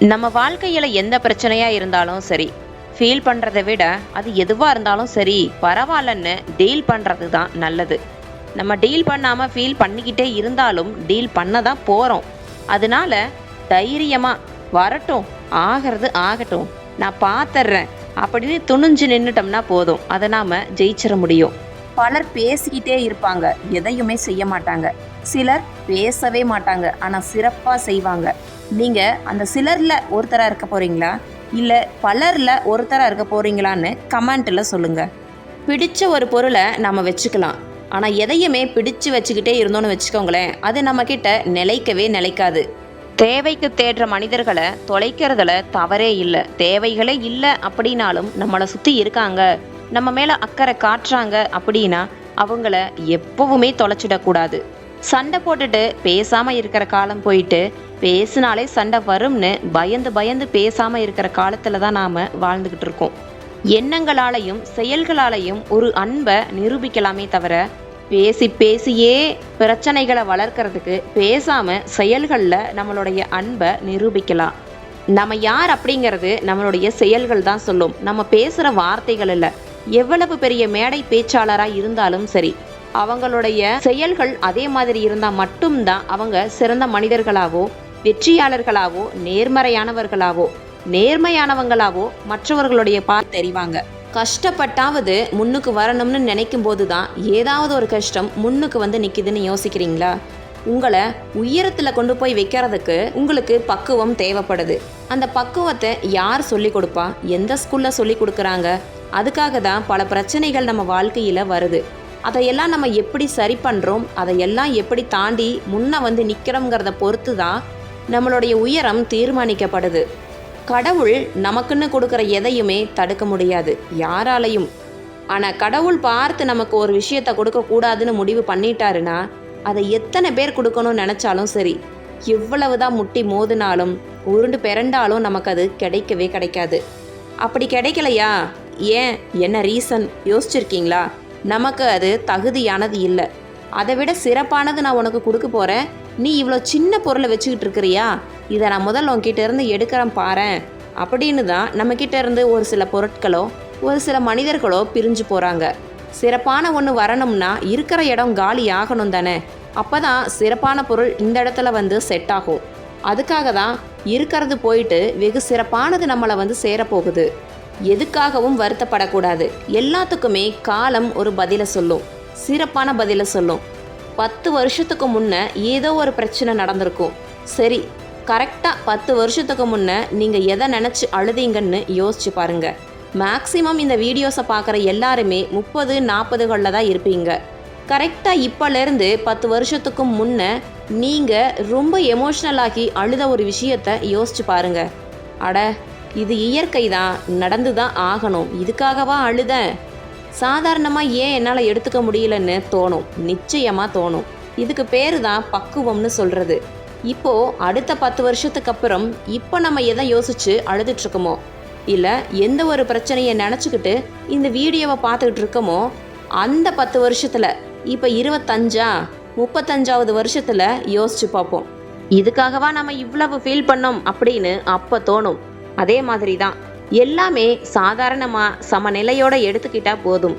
நம்ம வாழ்க்கையில் எந்த பிரச்சனையாக இருந்தாலும் சரி ஃபீல் பண்ணுறதை விட அது எதுவாக இருந்தாலும் சரி பரவாயில்லன்னு டீல் பண்ணுறது தான் நல்லது. நம்ம டீல் பண்ணாமல் ஃபீல் பண்ணிக்கிட்டே இருந்தாலும் டீல் பண்ண தான் போகிறோம் அதனால தைரியமாக வரட்டும் ஆகிறது ஆகட்டும் நான் பார்த்துட்றேன் அப்படின்னு துணிஞ்சு நின்றுட்டோம்னா போதும். அதை நாம் ஜெயிச்சிட முடியும். பலர் பேசிக்கிட்டே இருப்பாங்க எதையுமே செய்ய மாட்டாங்க. சிலர் பேசவே மாட்டாங்க ஆனால் சிறப்பாக செய்வாங்க. நீங்கள் அந்த சிலரில் ஒருத்தராக இருக்க போகிறீங்களா இல்லை பலரில் ஒருத்தராக இருக்க போகிறீங்களான்னு கமெண்ட்டில் சொல்லுங்கள் பிடிச்ச ஒரு பொருளை நம்ம வச்சுக்கலாம். ஆனால் எதையுமே பிடிச்சு வச்சுக்கிட்டே இருந்தோன்னு வச்சுக்கோங்களேன் அது நம்மக்கிட்ட நிலைக்கவே நிலைக்காது. தேவைக்கு தேடுற மனிதர்களை தொலைக்கிறதுல தவறே இல்லை. தேவைகளே இல்லை அப்படின்னாலும் நம்மளை சுற்றி இருக்காங்க. நம்ம மேலே அக்கறை காட்டுறாங்க அப்படின்னா அவங்கள எப்பவுமே தொலைச்சிடக்கூடாது. சண்டை போட்டுட்டு பேசாமல் இருக்கிற காலம் போயிட்டு பேசினாலே சண்டை வரும்னு பயந்து பயந்து பேசாமல் இருக்கிற காலத்தில் தான் நாம் வாழ்ந்துக்கிட்டு இருக்கோம். எண்ணங்களாலையும் செயல்களாலையும் ஒரு அன்பை நிரூபிக்கலாமே தவிர பேசி பேசியே பிரச்சனைகளை வளர்க்கறதுக்கு பேசாம செயல்களில் நம்மளுடைய அன்பை நிரூபிக்கலாம். நம்ம யார் அப்படிங்கிறது நம்மளுடைய செயல்கள் தான் சொல்லும். நம்ம பேசுகிற வார்த்தைகள் இல்லை. எவ்வளவு பெரிய மேடை பேச்சாளராக இருந்தாலும் சரி அவங்களுடைய செயல்கள் அதே மாதிரி இருந்தால் மட்டும்தான் அவங்க சிறந்த மனிதர்களாவோ வெற்றியாளர்களாவோ நேர்மறையானவர்களாவோ நேர்மையானவங்களாவோ மற்றவர்களுடைய பா தெரிவாங்க. கஷ்டப்பட்டாவது முன்னுக்கு வரணும்னு நினைக்கும் போது தான் ஏதாவது ஒரு கஷ்டம் முன்னுக்கு வந்து நிற்கிதுன்னு யோசிக்கிறீங்களா? உங்களை உயரத்தில் கொண்டு போய் வைக்கிறதுக்கு உங்களுக்கு பக்குவம் தேவைப்படுது. அந்த பக்குவத்தை யார் சொல்லி கொடுப்பா? எந்த ஸ்கூலில் சொல்லி கொடுக்குறாங்க? அதுக்காக தான் பல பிரச்சனைகள் நம்ம வாழ்க்கையில் வருது. அதையெல்லாம் நம்ம எப்படி சரி பண்ணுறோம் அதையெல்லாம் எப்படி தாண்டி முன்ன வந்து நிற்கிறோங்கிறத பொறுத்து தான் நம்மளுடைய உயரம் தீர்மானிக்கப்படுது. கடவுள் நமக்குன்னு கொடுக்குற எதையுமே தடுக்க முடியாது யாராலையும். ஆனால் கடவுள் பார்த்து நமக்கு ஒரு விஷயத்த கொடுக்கக்கூடாதுன்னு முடிவு பண்ணிட்டாருன்னா அதை எத்தனை பேர் கொடுக்கணும்னு நினச்சாலும் சரி எவ்வளவு தான் முட்டி மோதினாலும் உருண்டு பிறண்டாலும் நமக்கு அது கிடைக்கவே கிடைக்காது. அப்படி கிடைக்கலையா? ஏன்? என்ன ரீசன் யோசிச்சிருக்கீங்களா? நமக்கு அது தகுதியானது இல்லை. அதை விட சிறப்பானது நான் உனக்கு கொடுக்க போகிறேன் நீ இவ்வளோ சின்ன பொருளை வச்சுக்கிட்டு இருக்கிறியா? இதை நான் முதல்ல உன்கிட்ட இருந்து எடுக்கிறேன் பாரேன். அப்படின்னு தான் நம்மக்கிட்ட இருந்து ஒரு சில பொருட்களோ ஒரு சில மனிதர்களோ பிரிஞ்சு போகிறாங்க சிறப்பான ஒன்று வரணும்னா இருக்கிற இடம் காலி ஆகணும் தானே. அப்போ தான் சிறப்பான பொருள் இந்த இடத்துல வந்து செட் ஆகும். அதுக்காக தான் இருக்கிறது போயிட்டு வெகு சிறப்பானது நம்மளை வந்து சேரப்போகுது. எதுக்காகவும் வருத்தப்படக்கூடாது. எல்லாத்துக்குமே காலம் ஒரு பதிலை சொல்லும். சிறப்பான பதிலை சொல்லும். பத்து வருஷத்துக்கு முன்ன ஏதோ ஒரு பிரச்சனை நடந்திருக்கும். சரி கரெக்டாக பத்து வருஷத்துக்கு முன்ன நீங்கள் எதை நினச்சி அழுதீங்கன்னு யோசிச்சு பாருங்கள் மேக்ஸிமம் இந்த வீடியோஸை பார்க்குற எல்லாருமே முப்பது நாற்பதுகளில் தான் இருப்பீங்க. கரெக்டாக இப்போலேருந்து பத்து வருஷத்துக்கு முன்ன நீங்கள் ரொம்ப எமோஷ்னலாகி அழுத ஒரு விஷயத்த யோசிச்சு பாருங்கள் அட இது இயற்கை தான் நடந்து தான் ஆகணும். இதுக்காகவா அழுதேன் சாதாரணமாக ஏன் என்னால் எடுத்துக்க முடியலன்னு தோணும். நிச்சயமாக தோணும். இதுக்கு பேர் தான் பக்குவம்னு சொல்கிறது இப்போது அடுத்த பத்து வருஷத்துக்கு அப்புறம் இப்போ நம்ம எதை யோசித்து அழுதுட்ருக்கோமோ? இல்லை எந்த ஒரு பிரச்சனையை நினச்சிக்கிட்டு இந்த வீடியோவை பார்த்துக்கிட்டு இருக்கோமோ அந்த பத்து வருஷத்தில் இப்போ இருபத்தஞ்சா முப்பத்தஞ்சாவது வருஷத்தில் யோசிச்சு பார்ப்போம். இதுக்காகவா நம்ம இவ்வளவு ஃபீல் பண்ணோம் அப்படின்னு அப்போ தோணும். அதே மாதிரி தான் எல்லாமே சாதாரணமாக சமநிலையோட எடுத்துக்கிட்டா போதும்.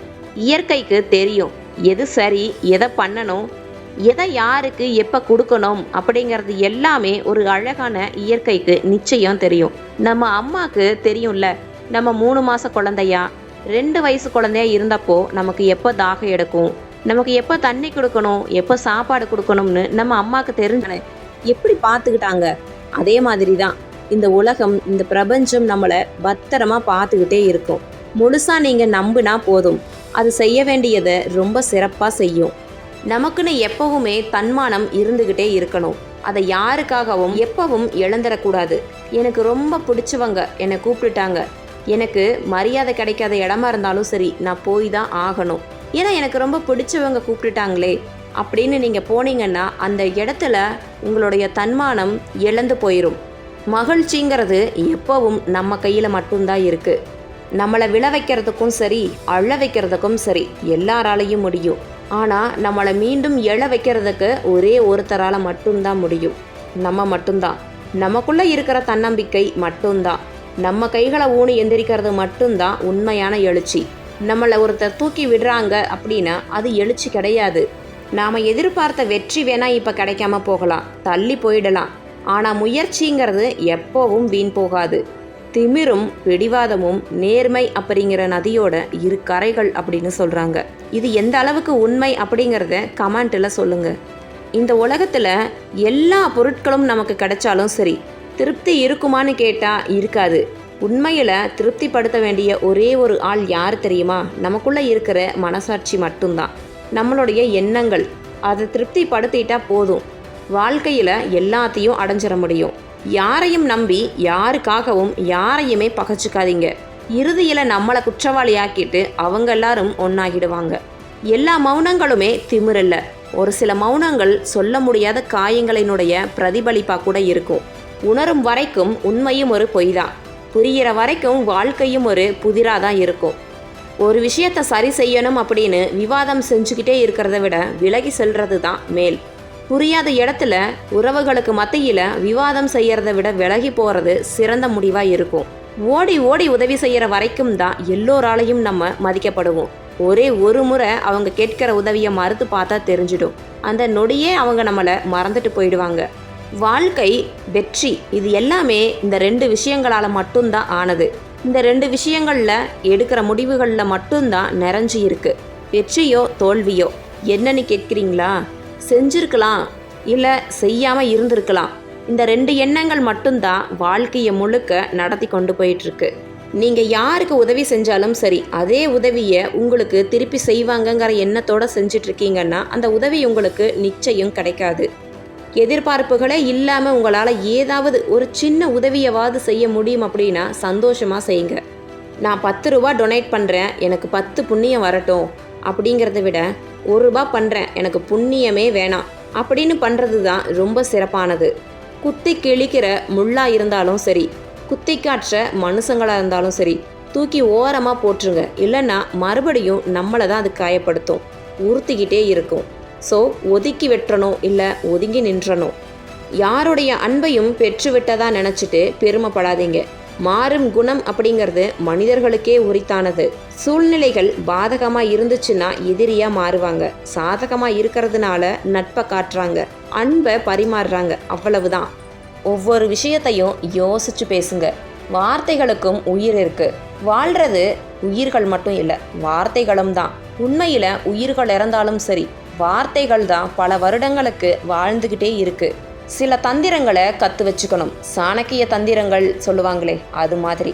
இயற்கைக்கு தெரியும். எது சரி எதை பண்ணணும் எதை யாருக்கு எப்போ கொடுக்கணும் அப்படிங்கிறது எல்லாமே ஒரு அழகான இயற்கைக்கு நிச்சயம் தெரியும். நம்ம அம்மாவுக்கு தெரியும்ல நம்ம மூணு மாத குழந்தையா? ரெண்டு வயசு குழந்தையா இருந்தப்போ நமக்கு எப்போ தாகம் எடுக்கும்? நமக்கு எப்போ தண்ணி கொடுக்கணும் எப்போ சாப்பாடு கொடுக்கணும்னு நம்ம அம்மாவுக்கு தெரிஞ்சன எப்படி பார்த்துக்கிட்டாங்க? அதே மாதிரி தான் இந்த உலகம் இந்த பிரபஞ்சம் நம்மளை பத்திரமா பார்த்துக்கிட்டே இருக்கும். முழுசாக நீங்கள் நம்பினா போதும். அது செய்ய வேண்டியதை ரொம்ப சிறப்பாக செய்யும். நமக்குன்னு எப்பவுமே தன்மானம் இருந்துக்கிட்டே இருக்கணும். அதை யாருக்காகவும் எப்பவும் இழந்துடக்கூடாது. எனக்கு ரொம்ப பிடிச்சவங்க என்னை கூப்பிட்டுட்டாங்க. எனக்கு மரியாதை கிடைக்காத இடமா இருந்தாலும் சரி நான் போய் தான் ஆகணும். ஏன்னா எனக்கு ரொம்ப பிடிச்சவங்க கூப்பிட்டுட்டாங்களே அப்படின்னு நீங்கள் போனீங்கன்னா அந்த இடத்துல உங்களுடைய தன்மானம் இழந்து போயிடும் மகிழ்ச்சிங்கிறது எப்பவும் நம்ம கையில் மட்டும்தான் இருக்குது நம்மளை விழ வைக்கிறதுக்கும் சரி அழ வைக்கிறதுக்கும் சரி எல்லாராலையும் முடியும். ஆனால் நம்மளை மீண்டும் எழ வைக்கிறதுக்கு ஒரே ஒருத்தரால் மட்டும்தான் முடியும். நம்ம மட்டும்தான். நமக்குள்ளே இருக்கிற தன்னம்பிக்கை மட்டும்தான். நம்ம கைகளை ஊனி எந்திரிக்கிறது மட்டும்தான் உண்மையான எழுச்சி. நம்மளை ஒருத்தர் தூக்கி விடுறாங்க அப்படின்னா அது எழுச்சி கிடையாது. நாம் எதிர்பார்த்த வெற்றி வேணால் இப்போ கிடைக்காம போகலாம். தள்ளி போயிடலாம். ஆனால் முயற்சிங்கிறது எப்போவும் வீண் போகாது. திமிரும் பிடிவாதமும் நேர்மை அப்படிங்கிற நதியோட இரு கரைகள் அப்படின்னு சொல்கிறாங்க இது எந்த அளவுக்கு உண்மை அப்படிங்கிறத கமெண்ட்டில் சொல்லுங்கள் இந்த உலகத்தில் எல்லா பொருட்களும் நமக்கு கிடைச்சாலும் சரி திருப்தி இருக்குமான்னு கேட்டால் இருக்காது. உண்மையில் திருப்திப்படுத்த வேண்டிய ஒரே ஒரு ஆள் யார் தெரியுமா? நமக்குள்ளே இருக்கிற மனசாட்சி மட்டும்தான். நம்மளுடைய எண்ணங்கள். அதை திருப்திப்படுத்திட்டா போதும். வாழ்க்கையில் எல்லாத்தையும் அடைஞ்சிட முடியும். யாரையும் நம்பி யாருக்காகவும் யாரையுமே பகச்சுக்காதீங்க. இறுதியில் நம்மளை குற்றவாளியாக்கிட்டு அவங்க எல்லாரும் ஒன்றாகிடுவாங்க எல்லா மௌனங்களுமே திமிரல்ல. ஒரு சில மௌனங்கள் சொல்ல முடியாத காயங்களினுடைய பிரதிபலிப்பாக கூட இருக்கும். உணரும் வரைக்கும் உண்மையும் ஒரு பொய் தான் புரிகிற வரைக்கும் வாழ்க்கையும் ஒரு புதிராக தான் இருக்கும். ஒரு விஷயத்தை சரி செய்யணும் அப்படின்னு விவாதம் செஞ்சுக்கிட்டே இருக்கிறத விட விலகி செல்றது தான் மேல். புரியாத இடத்துல உறவுகளுக்கு மத்தியில் விவாதம் செய்கிறத விட விலகி போகிறது சிறந்த முடிவாக இருக்கும். ஓடி ஓடி உதவி செய்கிற வரைக்கும் தான் எல்லோராலையும் நம்ம மதிக்கப்படுவோம். ஒரே ஒரு முறை அவங்க கேட்கிற உதவியை மறுத்து பார்த்தா தெரிஞ்சிடும். அந்த நொடியே அவங்க நம்மளை மறந்துட்டு போயிடுவாங்க. வாழ்க்கை வெற்றி இது எல்லாமே இந்த ரெண்டு விஷயங்களால் மட்டும்தான் ஆனது. இந்த ரெண்டு விஷயங்களில் எடுக்கிற முடிவுகளில் மட்டும்தான் நிறைஞ்சு இருக்கு. வெற்றியோ தோல்வியோ? என்னன்னு கேட்குறீங்களா? செஞ்சிருக்கலாம் இல்லை செய்யாமல் இருந்திருக்கலாம். இந்த ரெண்டு எண்ணங்கள் மட்டும்தான் வாழ்க்கையை முழுக்க நடத்தி கொண்டு போயிட்டுருக்கு. நீங்கள் யாருக்கு உதவி செஞ்சாலும் சரி அதே உதவியை உங்களுக்கு திருப்பி செய்வாங்கங்கிற எண்ணத்தோடு செஞ்சிட்ருக்கீங்கன்னா அந்த உதவி உங்களுக்கு நிச்சயம் கிடைக்காது. எதிர்பார்ப்புகளே இல்லாமல் உங்களால் ஏதாவது ஒரு சின்ன உதவியவாது செய்ய முடியும் அப்படின்னா சந்தோஷமாக செய்யுங்க. நான் பத்து ரூபா டொனேட் பண்ணுறேன் எனக்கு பத்து புண்ணியம் வரட்டும் அப்படிங்கிறத விட ஒரு ரூபா பண்ணுறேன் எனக்கு புண்ணியமே வேணாம். அப்படின்னு பண்ணுறது தான் ரொம்ப சிறப்பானது. குத்தி கிழிக்கிற முள்ளாக இருந்தாலும் சரி குத்தி காட்டுற மனுஷங்களாக இருந்தாலும் சரி தூக்கி ஓரமாக போட்டுருங்க. இல்லைன்னா மறுபடியும் நம்மளை தான் அது காயப்படுத்தும். உறுத்திக்கிட்டே இருக்கும். ஸோ ஒதுக்கி வெட்டணும் இல்லை ஒதுங்கி நின்றணும். யாருடைய அன்பையும் பெற்று விட்டதா நினச்சிட்டு பெருமைப்படாதீங்க. மாறும் குணம் அப்படிங்கிறது மனிதர்களுக்கே உரித்தானது. சூழ்நிலைகள் பாதகமாக இருந்துச்சுன்னா எதிரியாக மாறுவாங்க. சாதகமாக இருக்கிறதுனால நட்பை காட்டுறாங்க. அன்பை பரிமாறுறாங்க. அவ்வளவுதான். ஒவ்வொரு விஷயத்தையும் யோசிச்சு பேசுங்க. வார்த்தைகளுக்கும் உயிர் இருக்கு. வாழ்றது உயிர்கள் மட்டும் இல்லை வார்த்தைகளும் தான். உண்மையில் உயிர்கள் இறந்தாலும் சரி வார்த்தைகள் தான் பல வருடங்களுக்கு வாழ்ந்துக்கிட்டே இருக்குது சில தந்திரங்களை கற்று வச்சுக்கணும். சாணக்கிய தந்திரங்கள் சொல்லுவாங்களே அது மாதிரி.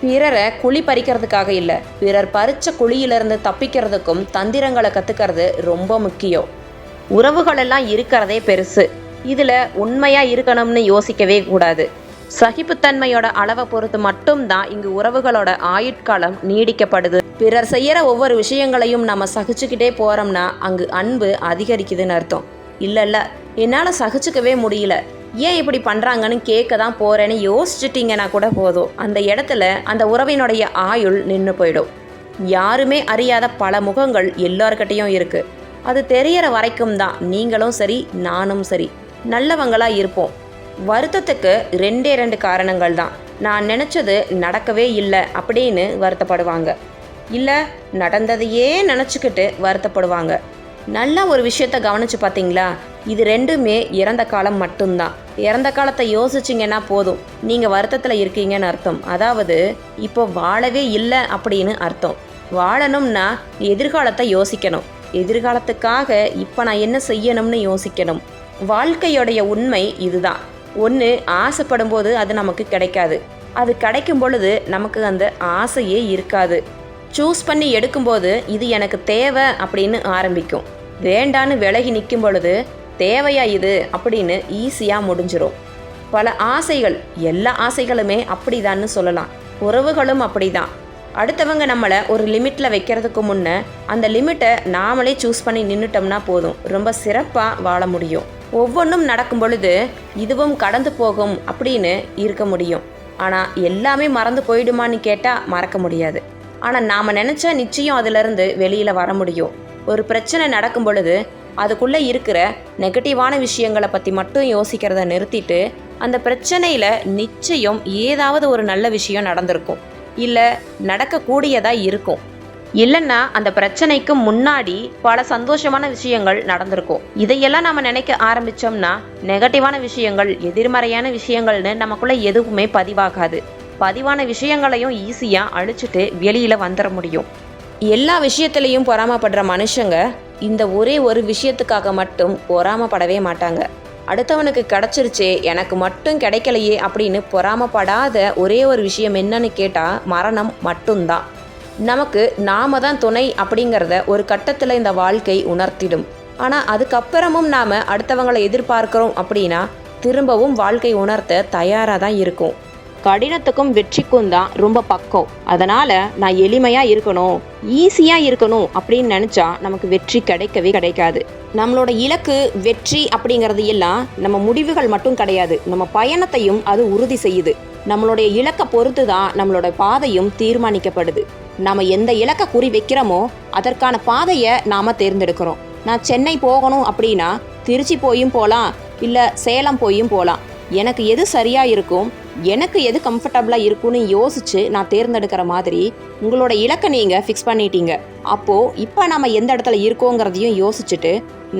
பிறரை குழி பறிக்கிறதுக்காக இல்லை பிறர் பறிச்ச குழியிலிருந்து தப்பிக்கிறதுக்கும் தந்திரங்களை கற்றுக்கிறது ரொம்ப முக்கியம். உறவுகளெல்லாம் இருக்கிறதே பெருசு. இதில் உண்மையாக இருக்கணும்னு யோசிக்கவே கூடாது. சகிப்புத்தன்மையோட அளவை பொறுத்து மட்டும்தான் இங்கு உறவுகளோட ஆயுட்காலம் நீடிக்கப்படுது. பிறர் செய்கிற ஒவ்வொரு விஷயங்களையும் நம்ம சகிச்சுக்கிட்டே போகிறோம்னா அங்கு அன்பு அதிகரிக்குதுன்னு அர்த்தம். இல்லை இல்லை என்னால் சகிச்சுக்கவே முடியல. ஏன் இப்படி பண்ணுறாங்கன்னு கேட்க தான் போகிறேன்னு யோசிச்சிட்டிங்கன்னா கூட போதும். அந்த இடத்துல அந்த உறவினுடைய ஆயுள் நின்று போயிடும். யாருமே அறியாத பல முகங்கள் எல்லார்கிட்டேயும் இருக்குது அது தெரியற வரைக்கும் தான் நீங்களும் சரி நானும் சரி. நல்லவங்களாக இருப்போம். வருத்தத்துக்கு ரெண்டே ரெண்டு காரணங்கள் தான். நான் நினச்சது நடக்கவே இல்லை அப்படின்னு வருத்தப்படுவாங்க. இல்லை நடந்ததையே நினச்சிக்கிட்டு வருத்தப்படுவாங்க. நல்லா ஒரு விஷயத்த கவனிச்சு பார்த்தீங்களா? இது ரெண்டுமே இறந்த காலம் மட்டும்தான். இறந்த காலத்தை யோசிச்சிங்கன்னா போதும். நீங்கள் வருத்தத்தில் இருக்கீங்கன்னு அர்த்தம். அதாவது இப்போ வாழவே இல்லை அப்படின்னு அர்த்தம். வாழணும்னா எதிர்காலத்தை யோசிக்கணும். எதிர்காலத்துக்காக இப்போ நான் என்ன செய்யணும்னு யோசிக்கணும். வாழ்க்கையோடைய உண்மை இதுதான். ஒன்று ஆசைப்படும் போது அது நமக்கு கிடைக்காது. அது கிடைக்கும் பொழுது நமக்கு அந்த ஆசையே இருக்காது. சூஸ் பண்ணி எடுக்கும்போது இது எனக்கு தேவை அப்படின்னு ஆரம்பிக்கும். வேண்டான்னு விலகி நிற்கும் பொழுது தேவையா இது அப்படின்னு ஈஸியாக முடிஞ்சிடும் பல ஆசைகள் எல்லா ஆசைகளுமே அப்படிதான்னு சொல்லலாம். உறவுகளும் அப்படிதான். அடுத்தவங்க நம்மளை ஒரு லிமிட்டில் வைக்கிறதுக்கு முன்னே அந்த லிமிட்டை நாமளே சூஸ் பண்ணி நின்றுட்டோம்னா போதும். ரொம்ப சிறப்பாக வாழ முடியும். ஒவ்வொன்றும் நடக்கும் பொழுது இதுவும் கடந்து போகும் அப்படின்னு இருக்க முடியும். ஆனால் எல்லாமே மறந்து போயிடுமான்னு கேட்டால் மறக்க முடியாது. ஆனால் நாம் நினச்சா நிச்சயம் அதிலிருந்து வெளியில் வர முடியும். ஒரு பிரச்சனை நடக்கும் பொழுது அதுக்குள்ளே இருக்கிற நெகட்டிவான விஷயங்களை பற்றி மட்டும் யோசிக்கிறத நிறுத்திட்டு அந்த பிரச்சனையில் நிச்சயம் ஏதாவது ஒரு நல்ல விஷயம் நடந்திருக்கும். இல்லை நடக்கக்கூடியதாக இருக்கும். இல்லைன்னா அந்த பிரச்சனைக்கு முன்னாடி பல சந்தோஷமான விஷயங்கள் நடந்திருக்கும். இதையெல்லாம் நம்ம நினைக்க ஆரம்பிச்சோம்னா நெகட்டிவான விஷயங்கள் எதிர்மறையான விஷயங்கள்னு நமக்குள்ளே எதுவுமே பதிவாகாது. பதிவான விஷயங்களையும் ஈஸியாக அழிச்சிட்டு வெளியில் வந்துட முடியும். எல்லா விஷயத்துலேயும் பொறாமப்படுற மனுஷங்க இந்த ஒரே ஒரு விஷயத்துக்காக மட்டும் பொறாமப்படவே மாட்டாங்க. அடுத்தவனுக்கு கிடச்சிருச்சே எனக்கு மட்டும் கிடைக்கலையே அப்படின்னு பொறாமப்படாத ஒரே ஒரு விஷயம் என்னன்னு கேட்டால் மரணம் மட்டும்தான். நமக்கு நாம தான் துணை அப்படிங்கிறத ஒரு கட்டத்தில் இந்த வாழ்க்கை உணர்த்திடும். ஆனால் அதுக்கப்புறமும் நாம் அடுத்தவங்களை எதிர்பார்க்குறோம் அப்படின்னா திரும்பவும் வாழ்க்கை உணர்த்த தயாராக தான் இருக்கும். கடினத்துக்கும் வெற்றிக்கும் தான் ரொம்ப பக்கம். அதனால நான் எளிமையா இருக்கணும் ஈஸியா இருக்கணும் அப்படின்னு நினைச்சா நமக்கு வெற்றி கிடைக்கவே கிடைக்காது. நம்மளோட இலக்கு வெற்றி அப்படிங்கிறது எல்லாம் நம்ம முடிவுகள் மட்டும் கிடையாது. நம்ம பயணத்தையும் அது உறுதி செய்யுது. நம்மளுடைய இலக்கை பொறுத்து தான் நம்மளோட பாதையும் தீர்மானிக்கப்படுது. நம்ம எந்த இலக்கை குறி வைக்கிறோமோ அதற்கான பாதையை நாம தேர்ந்தெடுக்கிறோம். நான் சென்னை போகணும் அப்படின்னா திருச்சி போயும் போகலாம் இல்லை சேலம் போயும் போகலாம் எனக்கு எது சரியாக இருக்கும்? எனக்கு எது கம்ஃபர்டபுளாக இருக்கும்னு யோசித்து நான் தேர்ந்தெடுக்கிற மாதிரி உங்களோட இலக்கை நீங்கள் ஃபிக்ஸ் பண்ணிட்டீங்க. அப்போது இப்போ நம்ம எந்த இடத்துல இருக்கோங்கிறதையும் யோசிச்சுட்டு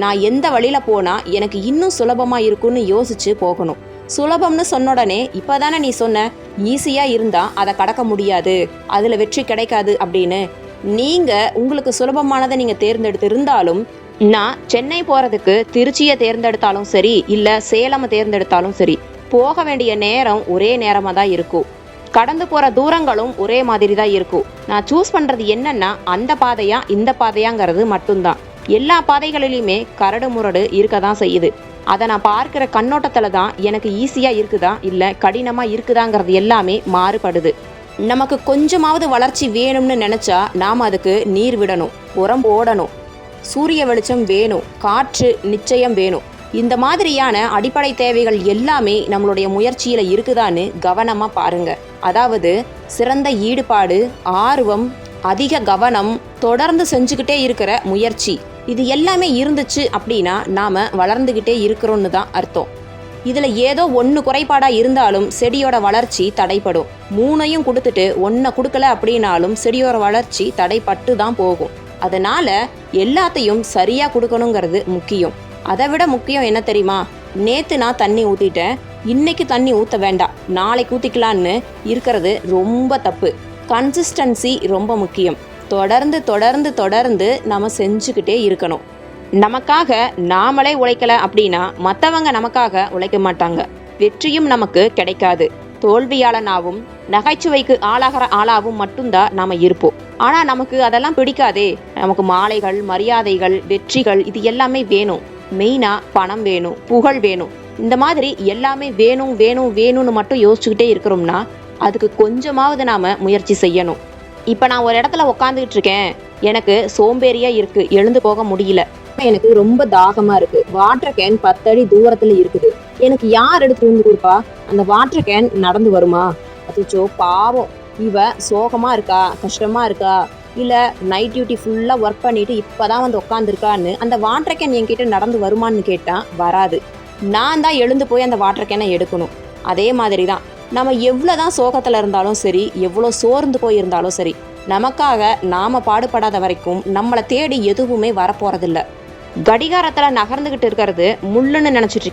நான் எந்த வழியில் போனால் எனக்கு இன்னும் சுலபமாக இருக்கும்னு யோசித்து போகணும். சுலபம்னு சொன்ன உடனே இப்போ தானே நீ சொன்ன ஈஸியாக இருந்தால் அதை கடக்க முடியாது அதில் வெற்றி கிடைக்காது அப்படின்னு. நீங்கள் உங்களுக்கு சுலபமானதை நீங்கள் தேர்ந்தெடுத்து இருந்தாலும் நான் சென்னை போகிறதுக்கு திருச்சியை தேர்ந்தெடுத்தாலும் சரி இல்லை சேலமை தேர்ந்தெடுத்தாலும் சரி போக வேண்டிய நேரம் ஒரே நேரமாக தான் இருக்கும். கடந்து போகிற தூரங்களும் ஒரே மாதிரி தான் இருக்கும். நான் சூஸ் பண்ணுறது என்னென்னா அந்த பாதையா இந்த பாதையாங்கிறது மட்டும்தான். எல்லா பாதைகளிலையுமே கரடு முரடு இருக்க தான் செய்யுது. அதை நான் பார்க்குற கண்ணோட்டத்தில் தான் எனக்கு ஈஸியாக இருக்குதா இல்லை கடினமாக இருக்குதாங்கிறது எல்லாமே மாறுபடுது. நமக்கு கொஞ்சமாவது வளர்ச்சி வேணும்னு நினச்சா நாம் அதுக்கு நீர் விடணும் உரம் போடணும். சூரிய வெளிச்சம் வேணும் காற்று நிச்சயம் வேணும் இந்த மாதிரியான அடிப்படை தேவைகள் எல்லாமே நம்மளுடைய முயற்சியில் இருக்குதான்னு கவனமாக பாருங்க. அதாவது சிறந்த ஈடுபாடு ஆர்வம் அதிக கவனம் தொடர்ந்து செஞ்சுக்கிட்டே இருக்கிற முயற்சி. இது எல்லாமே இருந்துச்சு அப்படின்னா நாம் வளர்ந்துக்கிட்டே இருக்கிறோன்னு தான் அர்த்தம். இதில் ஏதோ ஒன்று குறைபாடாக இருந்தாலும் செடியோட வளர்ச்சி தடைப்படும் மூணையும் கொடுத்துட்டு ஒன்றை கொடுக்கல அப்படின்னாலும் செடியோட வளர்ச்சி தடைப்பட்டு தான் போகும். அதனால எல்லாத்தையும் சரியாக கொடுக்கணுங்கிறது முக்கியம். அதை விட முக்கியம் என்ன தெரியுமா? நேற்று நான் தண்ணி ஊற்றிட்டேன் இன்னைக்கு தண்ணி ஊற்ற வேண்டாம். நாளைக்கு ஊற்றிக்கலான்னு இருக்கிறது ரொம்ப தப்பு. கன்சிஸ்டன்சி ரொம்ப முக்கியம். தொடர்ந்து தொடர்ந்து தொடர்ந்து நம்ம செஞ்சுக்கிட்டே இருக்கணும். நமக்காக நாமளே உழைக்கல அப்படின்னா மற்றவங்க நமக்காக உழைக்க மாட்டாங்க. வெற்றியும் நமக்கு கிடைக்காது. தோல்வியாளனாகவும் நகைச்சுவைக்கு ஆளாகிற ஆளாகவும் மட்டும்தான் நாம இருப்போம். ஆனால் நமக்கு அதெல்லாம் பிடிக்காதே. நமக்கு மாலைகள் மரியாதைகள் வெற்றிகள் இது எல்லாமே வேணும். மெயினாக பணம் வேணும் புகழ் வேணும். இந்த மாதிரி எல்லாமே வேணும் வேணும் வேணும்னு மட்டும் யோசிச்சுக்கிட்டே இருக்கிறோம்னா அதுக்கு கொஞ்சமாவது நாம முயற்சி செய்யணும். இப்போ நான் ஒரு இடத்துல உக்காந்துக்கிட்டு இருக்கேன். எனக்கு சோம்பேறியாக இருக்கு. எழுந்து போக முடியல. எனக்கு ரொம்ப தாகமாக இருக்குது வாட்டர் கேன் பத்தடி தூரத்தில் இருக்குது. எனக்கு யார் எடுத்து வந்து கொடுப்பா? அந்த வாட்டர் கேன் நடந்து வருமா? அச்சோ பாவம். இவ சோகமா இருக்கா? கஷ்டமா இருக்கா? இல்ல நைட் டியூட்டி ஃபுல்லா ஒர்க் பண்ணிட்டு இப்பதான் வந்து உட்காந்துருக்கான்னு அந்த வாட்டர் கேன் என்கிட்ட நடந்து வருமான்னு கேட்டா வராது. நான் தான் எழுந்து போய் அந்த வாட்டர் கேனை எடுக்கணும். அதே மாதிரி தான் நம்ம எவ்வளோதான் சோகத்தில் இருந்தாலும் சரி எவ்வளோ சோர்ந்து போயிருந்தாலும் சரி நமக்காக நாம பாடுபடாத வரைக்கும் நம்மளை தேடி எதுவுமே வரப்போறதில்ல. கடிகாரத்தில் நகர்ந்துகிட்டு இருக்கிறது முள்ளுன்னு நினைச்சிட்டு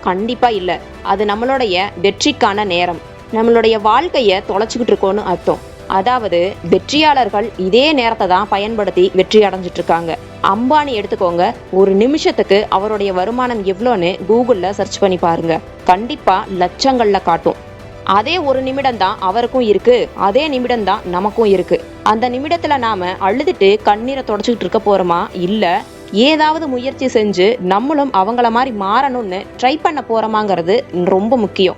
கண்டிப்பாக இல்லை. அது நம்மளுடைய வெற்றிக்கான நேரம். நம்மளுடைய வாழ்க்கையை தொலைச்சிக்கிட்டு இருக்கோன்னு அர்த்தம். அதாவது வெற்றியாளர்கள் இதே நேரத்தை தான் பயன்படுத்தி வெற்றி அடைஞ்சிட்டு இருக்காங்க அம்பானி எடுத்துக்கோங்க. ஒரு நிமிஷத்துக்கு அவருடைய வருமானம் எவ்வளோன்னு கூகுளில் சர்ச் பண்ணி பாருங்க. கண்டிப்பாக லட்சங்களில் காட்டும். அதே ஒரு நிமிடம் தான் அவருக்கும் இருக்கு. அதே நிமிடம் தான் நமக்கும் இருக்கு. அந்த நிமிடத்துல நாம அழுதுட்டு கண்ணீரை தொடச்சிக்கிட்டு இருக்க போறோமா? இல்லை. ஏதாவது முயற்சி செஞ்சு நம்மளும் அவங்கள மாதிரி மாறணும்னு ட்ரை பண்ண போகிறோமாங்கிறது ரொம்ப முக்கியம்.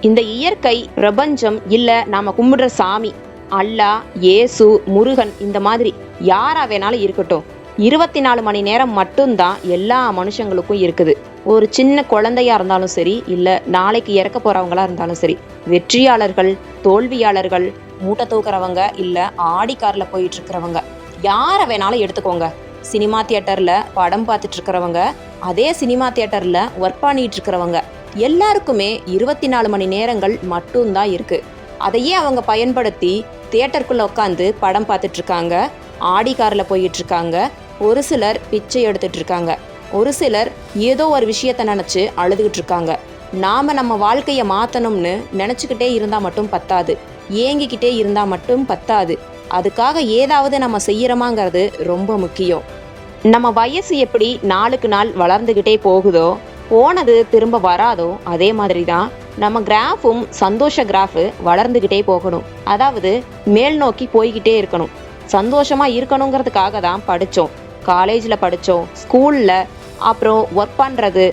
இந்த இயற்கை பிரபஞ்சம் இல்லை நாம் கும்பிடுற சாமி அல்லா இயேசு முருகன் இந்த மாதிரி யாரா வேணாலும் இருக்கட்டும். இருபத்தி நாலு மணி நேரம் மட்டும்தான் எல்லா மனுஷங்களுக்கும் இருக்குது. ஒரு சின்ன குழந்தையா இருந்தாலும் சரி இல்லை நாளைக்கு இறக்க போறவங்களா இருந்தாலும் சரி வெற்றியாளர்கள் தோல்வியாளர்கள் மூட்டை தூக்குறவங்க இல்லை ஆடி காரில் போயிட்டு இருக்கிறவங்க யாரை வேணாலும் எடுத்துக்கோங்க. சினிமா தியேட்டரில் படம் பார்த்துட்டு இருக்கிறவங்க அதே சினிமா தியேட்டரில் ஒர்க் பண்ணிட்டு இருக்கிறவங்க எல்லாருக்குமே இருபத்தி நாலு மணி நேரங்கள் மட்டும்தான் இருக்கு. அதையே அவங்க பயன்படுத்தி தியேட்டருக்குள்ள உட்காந்து படம் பார்த்துட்டு இருக்காங்க ஆடி காரில் போயிட்டு இருக்காங்க ஒரு சிலர் பிச்சை எடுத்துட்டு இருக்காங்க ஒரு சிலர் ஏதோ ஒரு விஷயத்தை நினச்சி அழுதுகிட்டு இருக்காங்க நாம நம்ம வாழ்க்கையை மாற்றணும்னு நினச்சிக்கிட்டே இருந்தால் மட்டும் பத்தாது ஏங்கிக்கிட்டே இருந்தால் மட்டும் பத்தாது. அதுக்காக ஏதாவது நம்ம செய்யறோமாங்கிறது ரொம்ப முக்கியம். நம்ம வயசு எப்படி நாளுக்கு நாள் வளர்ந்துக்கிட்டே போகுதோ போனது திரும்ப வராதோ அதே மாதிரி தான் நம்ம கிராஃபும் சந்தோஷ கிராஃபு வளர்ந்துக்கிட்டே போகணும். அதாவது மேல் நோக்கி போய்கிட்டே இருக்கணும். சந்தோஷமா இருக்கணுங்கிறதுக்காக தான் படித்தோம் காலேஜில் படித்தோம் ஸ்கூலில் அப்புறம் ஒர்க் பண்ணுறது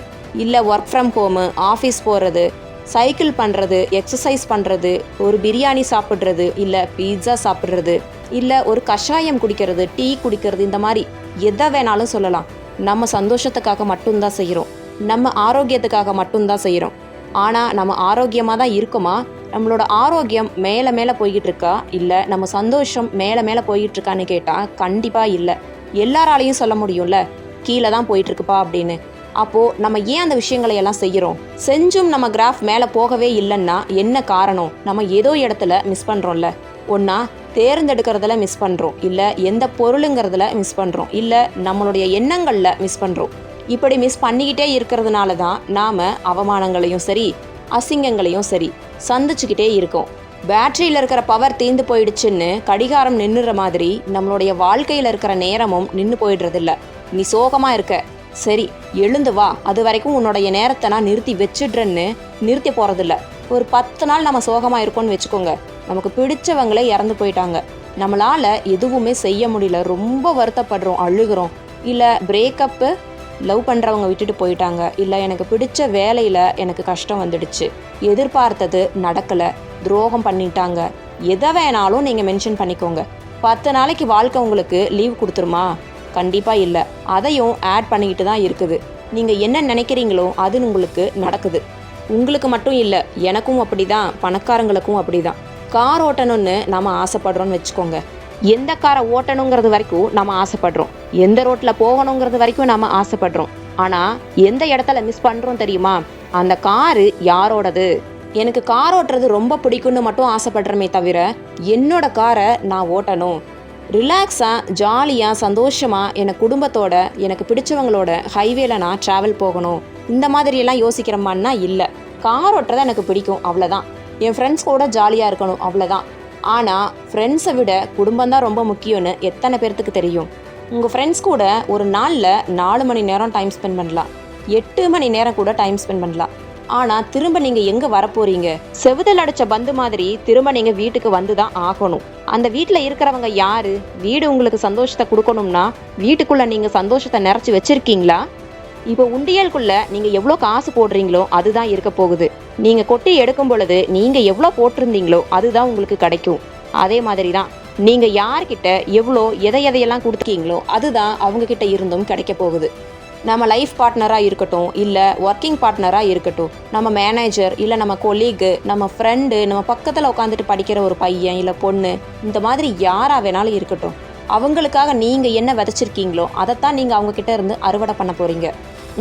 இல்லை ஒர்க் ஃப்ரம் ஹோமு ஆஃபீஸ் போகிறது சைக்கிள் பண்ணுறது எக்ஸசைஸ் பண்ணுறது ஒரு பிரியாணி சாப்பிட்றது இல்லை பீட்சா சாப்பிட்றது இல்லை ஒரு கஷாயம் குடிக்கிறது டீ குடிக்கிறது இந்த மாதிரி எதை வேணாலும் சொல்லலாம். நம்ம சந்தோஷத்துக்காக மட்டும்தான் செய்கிறோம் நம்ம ஆரோக்கியத்துக்காக மட்டும்தான் செய்கிறோம் ஆனால் நம்ம ஆரோக்கியமாக தான் இருக்கோமா? நம்மளோட ஆரோக்கியம் மேலே மேலே போய்கிட்டு இருக்கா? இல்லை நம்ம சந்தோஷம் மேலே மேலே போய்கிட்டு இருக்கான்னு கேட்டால் கண்டிப்பாக இல்லை. எல்லாராலையும் சொல்ல முடியும்ல? கீழே தான் போயிட்டுருக்குப்பா அப்படின்னு. அப்போது நம்ம ஏன் அந்த விஷயங்களை எல்லாம் செய்கிறோம்? செஞ்சும் நம்ம கிராஃப் மேலே போகவே இல்லைன்னா என்ன காரணம்? நம்ம ஏதோ இடத்துல மிஸ் பண்ணுறோம்ல ஒன்றா தேர்ந்தெடுக்கிறதுல மிஸ் பண்ணுறோம் இல்லை எந்த பொருளுங்கிறதுல மிஸ் பண்ணுறோம் இல்லை நம்மளுடைய எண்ணங்களில் மிஸ் பண்ணுறோம் இப்படி மிஸ் பண்ணிக்கிட்டே இருக்கிறதுனால தான் நாம் அவமானங்களையும் சரி அசிங்கங்களையும் சரி சந்திச்சுக்கிட்டே இருக்கோம். பேட்டரியில் இருக்கிற பவர் தீந்து போயிடுச்சுன்னு கடிகாரம் நின்றுற மாதிரி நம்மளுடைய வாழ்க்கையில் இருக்கிற நேரமும் நின்று போயிடுறதில்ல. நீ சோகமாக இருக்க. சரி எழுந்து வா. அது வரைக்கும் உன்னுடைய நேரத்தை நான் நிறுத்தி வச்சிடுறேன்னு நிறுத்தி போகிறதில்ல ஒரு பத்து நாள் நம்ம சோகமாக இருக்கோம்னு வச்சுக்கோங்க. நமக்கு பிடிச்சவங்களே இறந்து போயிட்டாங்க. நம்மளால எதுவுமே செய்ய முடியல. ரொம்ப வருத்தப்படுறோம் அழுகிறோம். இல்லை பிரேக்கப்பு லவ் பண்ணுறவங்க விட்டுட்டு போயிட்டாங்க. இல்லை எனக்கு பிடிச்ச வேலையில் எனக்கு கஷ்டம் வந்துடுச்சு. எதிர்பார்த்தது நடக்கலை. துரோகம் பண்ணிட்டாங்க. எதை வேணாலும் நீங்கள் மென்ஷன் பண்ணிக்கோங்க. பத்து நாளைக்கு வாழ்க்கை உங்களுக்கு லீவ் கொடுத்துருமா? கண்டிப்பாக இல்லை. அதையும் ஆட் பண்ணிக்கிட்டு தான் இருக்குது. நீங்கள் என்ன நினைக்கிறீங்களோ அது உங்களுக்கு நடக்குது. உங்களுக்கு மட்டும் இல்லை எனக்கும் அப்படி தான் பணக்காரங்களுக்கும் அப்படி தான் கார் ஓட்டணும்னு நம்ம ஆசைப்படுறோன்னு வச்சுக்கோங்க. எந்த காரை ஓட்டணுங்கிறது வரைக்கும் நம்ம ஆசைப்படுறோம். எந்த ரோட்டில் போகணுங்கிறது வரைக்கும் நம்ம ஆசைப்படுறோம். ஆனால் எந்த இடத்துல மிஸ் பண்ணுறோம் தெரியுமா? அந்த காரு யாரோடது? எனக்கு கார் ஓட்டுறது ரொம்ப பிடிக்கும்னு மட்டும் ஆசைப்படுறமே தவிர என்னோட காரை நான் ஓட்டணும். ரிலாக்ஸாக ஜாலியாக சந்தோஷமாக எனக்கு குடும்பத்தோட எனக்கு பிடிச்சவங்களோட ஹைவேல நான் ட்ராவல் போகணும். இந்த மாதிரியெல்லாம் யோசிக்கிறோமான்னா இல்லை. கார் ஓட்டுறது எனக்கு பிடிக்கும் அவ்வளோதான் என் ஃப்ரெண்ட்ஸ் கூட ஜாலியாக இருக்கணும் அவ்வளோதான் ஆனால் ஃப்ரெண்ட்ஸை விட குடும்பம் தான் ரொம்ப முக்கியம்னு எத்தனை பேர்த்துக்கு தெரியும்? உங்கள் ஃப்ரெண்ட்ஸ் கூட ஒரு நாளில் நாலு மணி நேரம் டைம் ஸ்பெண்ட் பண்ணலாம். எட்டு மணி நேரம் கூட டைம் ஸ்பெண்ட் பண்ணலாம். ஆனால் திரும்ப நீங்கள் எங்கே வரப்போறீங்க? செவுதல் அடைச்ச பந்து மாதிரி திரும்ப நீங்க வீட்டுக்கு வந்து தான் ஆகணும். அந்த வீட்டில் இருக்கிறவங்க யாரு? வீடு உங்களுக்கு சந்தோஷத்தை கொடுக்கணும்னா வீட்டுக்குள்ள நீங்க சந்தோஷத்தை நிறைச்சு வச்சிருக்கீங்களா? இப்போ உண்டியலுக்குள்ள நீங்க எவ்வளோ காசு போடுறீங்களோ அதுதான் இருக்க போகுது. நீங்க கொட்டி எடுக்கும் பொழுது நீங்க எவ்வளோ போட்டிருந்தீங்களோ அதுதான் உங்களுக்கு கிடைக்கும். அதே மாதிரி தான் நீங்க யார்கிட்ட எவ்வளோ எதை எதையெல்லாம் கொடுத்துருக்கீங்களோ அதுதான் அவங்க கிட்ட இருந்தும் கிடைக்க போகுது. நம்ம லைஃப் பார்ட்னராக இருக்கட்டும் இல்லை ஒர்க்கிங் பார்ட்னராக இருக்கட்டும் நம்ம மேனேஜர் இல்லை நம்ம கொலீகு நம்ம ஃப்ரெண்டு நம்ம பக்கத்தில் உட்காந்துட்டு படிக்கிற ஒரு பையன் இல்லை பொண்ணு இந்த மாதிரி யாராக வேணாலும் இருக்கட்டும். அவங்களுக்காக நீங்கள் என்ன விதைச்சிருக்கீங்களோ அதைத்தான் நீங்கள் அவங்கக்கிட்ட இருந்து அறுவடை பண்ண போகிறீங்க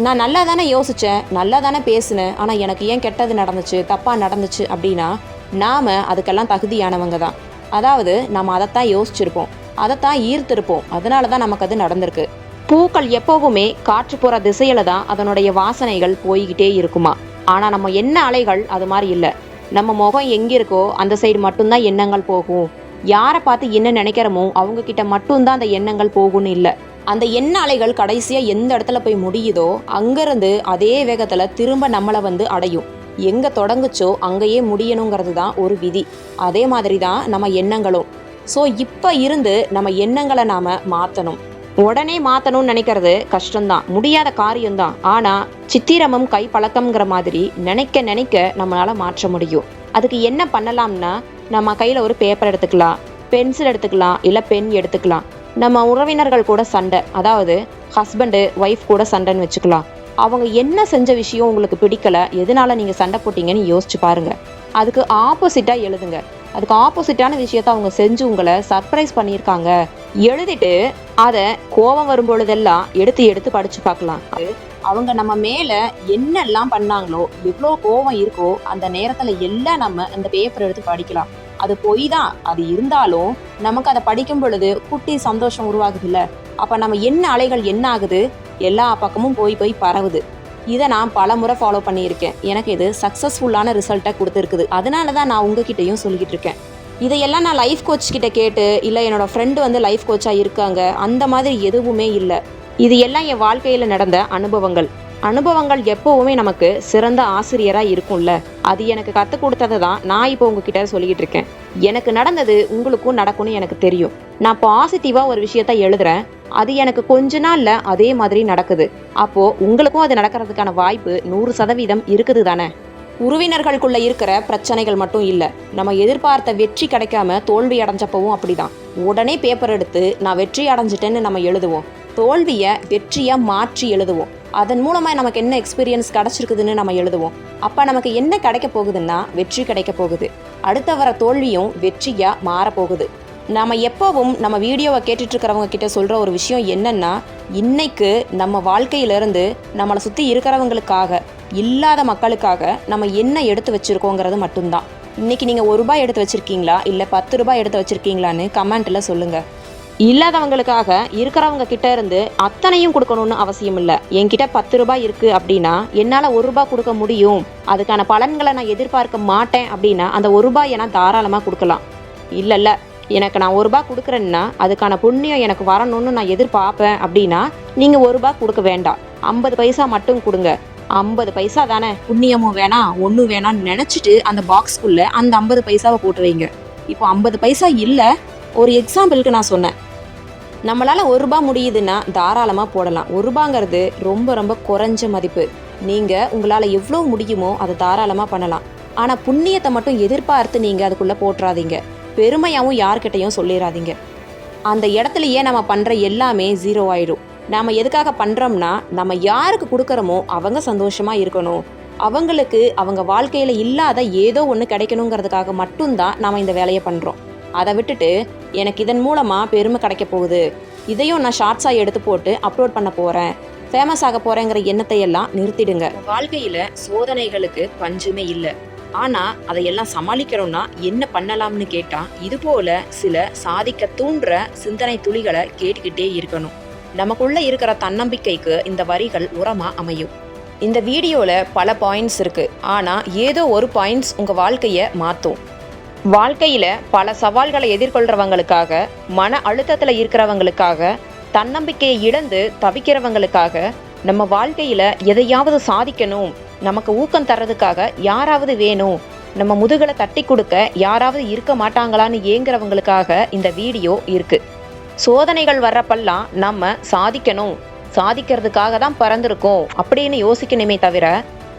நான் நல்லா தானே யோசித்தேன் நல்லா தானே பேசினேன் ஆனால் எனக்கு ஏன் கெட்டது நடந்துச்சு தப்பாக நடந்துச்சு அப்படின்னா நாம் அதுக்கெல்லாம் தகுதியானவங்க தான். அதாவது நம்ம அதைத்தான் யோசிச்சிருப்போம் அதைத்தான் ஈர்த்திருப்போம் அதனால தான் நமக்கு அது நடந்திருக்கு. பூக்கள் எப்போவுமே காற்று போகிற திசையில தான் அதனுடைய வாசனைகள் போய்கிட்டே இருக்குமா? ஆனால் நம்ம என்ன அலைகள்? அது மாதிரி இல்லை. நம்ம முகம் எங்கே இருக்கோ அந்த சைடு மட்டும்தான் எண்ணங்கள் போகும். யாரை பார்த்து என்ன நினைக்கிறோமோ அவங்க கிட்ட மட்டும்தான் அந்த எண்ணங்கள் போகும்னு இல்லை. அந்த எண்ண அலைகள் கடைசியாக எந்த இடத்துல போய் முடியுதோ அங்கேருந்து அதே வேகத்தில் திரும்ப நம்மளை வந்து அடையும். எங்கே தொடங்குச்சோ அங்கேயே முடியணுங்கிறது தான் ஒரு விதி. அதே மாதிரி தான் நம்ம எண்ணங்களும். ஸோ இப்போ இருந்து நம்ம எண்ணங்களை நாம் மாற்றணும் உடனே மாற்றணும்னு நினைக்கிறது கஷ்டம்தான். முடியாத காரியம்தான். ஆனால் சித்திரமும் கை பழக்கம்ங்கிற மாதிரி நினைக்க நினைக்க நம்மளால் மாற்ற முடியும். அதுக்கு என்ன பண்ணலாம்னா நம்ம கையில் ஒரு பேப்பர் எடுத்துக்கலாம் பென்சில் எடுத்துக்கலாம் இல்லை பென் எடுத்துக்கலாம். நம்ம உறவினர்கள் கூட சண்டை அதாவது ஹஸ்பண்டு ஒய்ஃப் கூட சண்டைன்னு வச்சுக்கலாம். அவங்க என்ன செஞ்ச விஷயம் உங்களுக்கு பிடிக்கல எதனால நீங்கள் சண்டை போட்டீங்கன்னு யோசிச்சு பாருங்க. அதுக்கு ஆப்போசிட்டாக எழுதுங்க. அதுக்கு ஆப்போசிட்டான விஷயத்த அவங்க செஞ்சு உங்களை சர்ப்ரைஸ் பண்ணியிருக்காங்க. எழுதிட்டு அதை கோபம் வரும் பொழுதெல்லாம் எடுத்து எடுத்து படிச்சு பார்க்கலாம். அவங்க நம்ம மேல என்னெல்லாம் பண்ணாங்களோ எவ்வளோ கோபம் இருக்கோ அந்த நேரத்துல எல்லாம் நம்ம அந்த பேப்பர் எடுத்து படிக்கலாம். அது பொய் தான். அது இருந்தாலும் நமக்கு அதை படிக்கும் பொழுது குட்டி சந்தோஷம் உருவாகுதுல்ல. அப்ப நம்ம என்ன அலைகள் என்ன ஆகுது? எல்லா பக்கமும் போய் போய் பரவுது. இதை நான் பல முறை ஃபாலோ பண்ணியிருக்கேன். எனக்கு இது சக்ஸஸ்ஃபுல்லான ரிசல்ட்டை கொடுத்துருக்குது. அதனால தான் நான் உங்ககிட்டயும் சொல்லிக்கிட்டு இருக்கேன். இதையெல்லாம் நான் லைஃப் கோச் கிட்ட கேட்டு இல்லை என்னோட ஃப்ரெண்டு வந்து லைஃப் கோச்சாக இருக்காங்க. அந்த மாதிரி எதுவுமே இல்லை. இது எல்லாம் என் வாழ்க்கையில் நடந்த அனுபவங்கள். அனுபவங்கள் எப்பவுமே நமக்கு சிறந்த ஆசிரியராக இருக்கும்ல. அது எனக்கு கற்றுக் கொடுத்ததை தான் நான் இப்போ உங்ககிட்ட சொல்லிக்கிட்டு இருக்கேன். எனக்கு நடந்தது உங்களுக்கும் நடக்கும்னு எனக்கு தெரியும். நான் பாசிட்டிவாக ஒரு விஷயத்த எழுதுறேன். அது எனக்கு கொஞ்ச நாளில் அதே மாதிரி நடக்குது. அப்போது உங்களுக்கும் அது நடக்கிறதுக்கான வாய்ப்பு நூறு சதவீதம் இருக்குது தானே? உறவினர்களுக்குள்ள இருக்கிற பிரச்சனைகள் மட்டும் இல்லை. நம்ம எதிர்பார்த்த வெற்றி கிடைக்காம தோல்வி அடைஞ்சப்பவும் அப்படிதான். உடனே பேப்பர் எடுத்து நான் வெற்றி அடைஞ்சிட்டேன்னு நம்ம எழுதுவோம். தோல்வியை வெற்றியாக மாற்றி எழுதுவோம். அதன் மூலமாக நமக்கு என்ன எக்ஸ்பீரியன்ஸ் கிடச்சிருக்குதுன்னு நம்ம எழுதுவோம். அப்போ நமக்கு என்ன கிடைக்க போகுதுன்னா வெற்றி கிடைக்க போகுது. அடுத்த வர தோல்வியும் வெற்றியாக மாறப்போகுது. நம்ம எப்போவும் நம்ம வீடியோவை கேட்டுட்ருக்கிறவங்க கிட்ட சொல்கிற ஒரு விஷயம் என்னென்னா இன்னைக்கு நம்ம வாழ்க்கையிலேருந்து நம்மளை சுற்றி இருக்கிறவங்களுக்காக இல்லாத மக்களுக்காக நம்ம என்ன எடுத்து வச்சிருக்கோங்கிறது மட்டும்தான். இன்னைக்கு நீங்கள் ஒரு ரூபாய் எடுத்து வச்சுருக்கீங்களா? இல்லை பத்து ரூபாய் எடுத்து வச்சுருக்கீங்களான்னு கமெண்ட்டில் சொல்லுங்கள் இல்லாதவங்களுக்காக இருக்கிறவங்க கிட்ட இருந்து அத்தனையும் கொடுக்கணும்னு அவசியம் இல்லை. என்கிட்ட பத்து ரூபாய் இருக்குது அப்படின்னா என்னால் ஒரு ரூபாய் கொடுக்க முடியும். அதுக்கான பலன்களை நான் எதிர்பார்க்க மாட்டேன் அப்படின்னா அந்த ஒரு ரூபாயை நான் தாராளமாக கொடுக்கலாம். இல்லை இல்லை எனக்கு நான் ஒரு ரூபாய் கொடுக்குறேன்னா அதுக்கான புண்ணியம் எனக்கு வரணும்னு நான் எதிர்பார்ப்பேன் அப்படின்னா நீங்கள் ஒரு ரூபாய் கொடுக்க வேண்டாம். ஐம்பது பைசா மட்டும் கொடுங்க. ஐம்பது பைசா தானே? புண்ணியமும் வேணாம் ஒன்றும் வேணாம்னு நினச்சிட்டு அந்த பாக்ஸ்க்குள்ளே அந்த ஐம்பது பைசாவை போட்டு வைங்க. இப்போ ஐம்பது பைசா இல்லை ஒரு எக்ஸாம்பிளுக்கு நான் சொன்னேன். நம்மளால் ஒரு ரூபா முடியுதுன்னா தாராளமாக போடலாம். ஒரு ரூபாங்கிறது ரொம்ப ரொம்ப குறைஞ்ச மதிப்பு. நீங்கள் உங்களால் எவ்வளோ முடியுமோ அதை தாராளமாக பண்ணலாம். ஆனால் புண்ணியத்தை மட்டும் எதிர்பார்த்து நீங்கள் அதுக்குள்ளே போட்டுறாதீங்க. பெருமையாகவும் யார்கிட்டையும் சொல்லிடாதீங்க அந்த இடத்துலையே நம்ம பண்ணுற எல்லாமே ஜீரோ ஆயிடும். நாம் எதுக்காக பண்ணுறோம்னா நம்ம யாருக்கு கொடுக்குறோமோ அவங்க சந்தோஷமாக இருக்கணும். அவங்களுக்கு அவங்க வாழ்க்கையில் இல்லாத ஏதோ ஒன்று கிடைக்கணுங்கிறதுக்காக மட்டும்தான் நாம் இந்த வேலையை பண்ணுறோம் அதை விட்டுட்டு எனக்கு இதன் மூலமாக பெருமை கிடைக்க போகுது. இதையும் நான் ஷார்ட்ஸாக எடுத்து போட்டு அப்லோட் பண்ண போகிறேன் ஃபேமஸ் ஆக போகிறேங்கிற எண்ணத்தை எல்லாம் நிறுத்திடுங்க. வாழ்க்கையில் சோதனைகளுக்கு பஞ்சுமே இல்லை. ஆனால் அதையெல்லாம் சமாளிக்கிறோம்னா என்ன பண்ணலாம்னு கேட்டால் இதுபோல் சில சாதிக்க தூண்டுற சிந்தனை துளிகளை கேட்டுக்கிட்டே இருக்கணும். நமக்குள்ள இருக்கிற தன்னம்பிக்கைக்கு இந்த வரிகள் உரமா அமையும். இந்த வீடியோவில் பல பாயிண்ட்ஸ் இருக்கு. ஆனால் ஏதோ ஒரு பாயிண்ட்ஸ் உங்கள் வாழ்க்கையை மாற்றும் வாழ்க்கையில் பல சவால்களை எதிர்கொள்கிறவங்களுக்காக மன அழுத்தத்தில் இருக்கிறவங்களுக்காக தன்னம்பிக்கையை இழந்து தவிக்கிறவங்களுக்காக நம்ம வாழ்க்கையில் எதையாவது சாதிக்கணும் நமக்கு ஊக்கம் தர்றதுக்காக யாராவது வேணும் நம்ம முதுகலை தட்டி கொடுக்க யாராவது இருக்க மாட்டாங்களான்னு ஏங்குறவங்களுக்காக இந்த வீடியோ இருக்குது சோதனைகள் வர்றப்பெல்லாம் நம்ம சாதிக்கணும். சாதிக்கிறதுக்காக தான் பிறந்திருக்கோம் அப்படின்னு யோசிக்கணுமே தவிர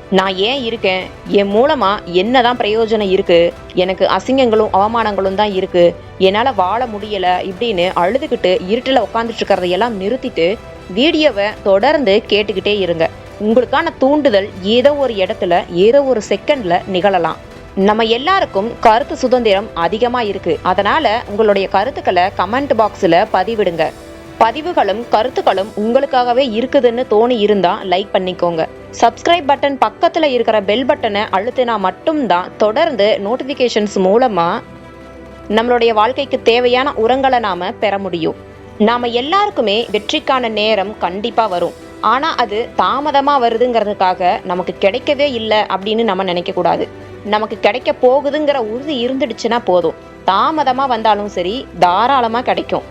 நான் ஏன் இருக்கேன்? என் மூலமா என்னதான் பிரயோஜனம் இருக்கு? எனக்கு அசிங்கங்களும் அவமானங்களும் தான் இருக்கு. என்னால் வாழ முடியல இப்படின்னு அழுதுகிட்டு இருட்டில் உட்காந்துட்டு இருக்கிறதையெல்லாம் நிறுத்திட்டு வீடியோவை தொடர்ந்து கேட்டுக்கிட்டே இருங்க. உங்களுக்கான தூண்டுதல் ஏதோ ஒரு இடத்துல ஏதோ ஒரு செகண்டில் நிகழலாம். நம்ம எல்லாருக்கும் கருத்து சுதந்திரம் அதிகமாக இருக்கு. அதனால உங்களுடைய கருத்துக்களை கமெண்ட் பாக்ஸில் பதிவிடுங்க. பதிவுகளும் கருத்துக்களும் உங்களுக்காகவே இருக்குதுன்னு தோணி இருந்தால் லைக் பண்ணிக்கோங்க. சப்ஸ்கிரைப் பட்டன் பக்கத்தில் இருக்கிற பெல் பட்டனை அழுத்தினா மட்டும்தான் தொடர்ந்து நோட்டிஃபிகேஷன்ஸ் மூலமாக நம்மளுடைய வாழ்க்கைக்கு தேவையான உரங்களை நாம் பெற முடியும். நாம் எல்லாருக்குமே வெற்றிக்கான நேரம் கண்டிப்பாக வரும். ஆனால் அது தாமதமாக வருதுங்கிறதுக்காக நமக்கு கிடைக்கவே இல்லை அப்படின்னு நம்ம நினைக்கக்கூடாது. நமக்கு கிடைக்க போகுதுங்கிற உறுதி இருந்துடுச்சுன்னா போதும். தாமதமாக வந்தாலும் சரி தாராளமாக கிடைக்கும்.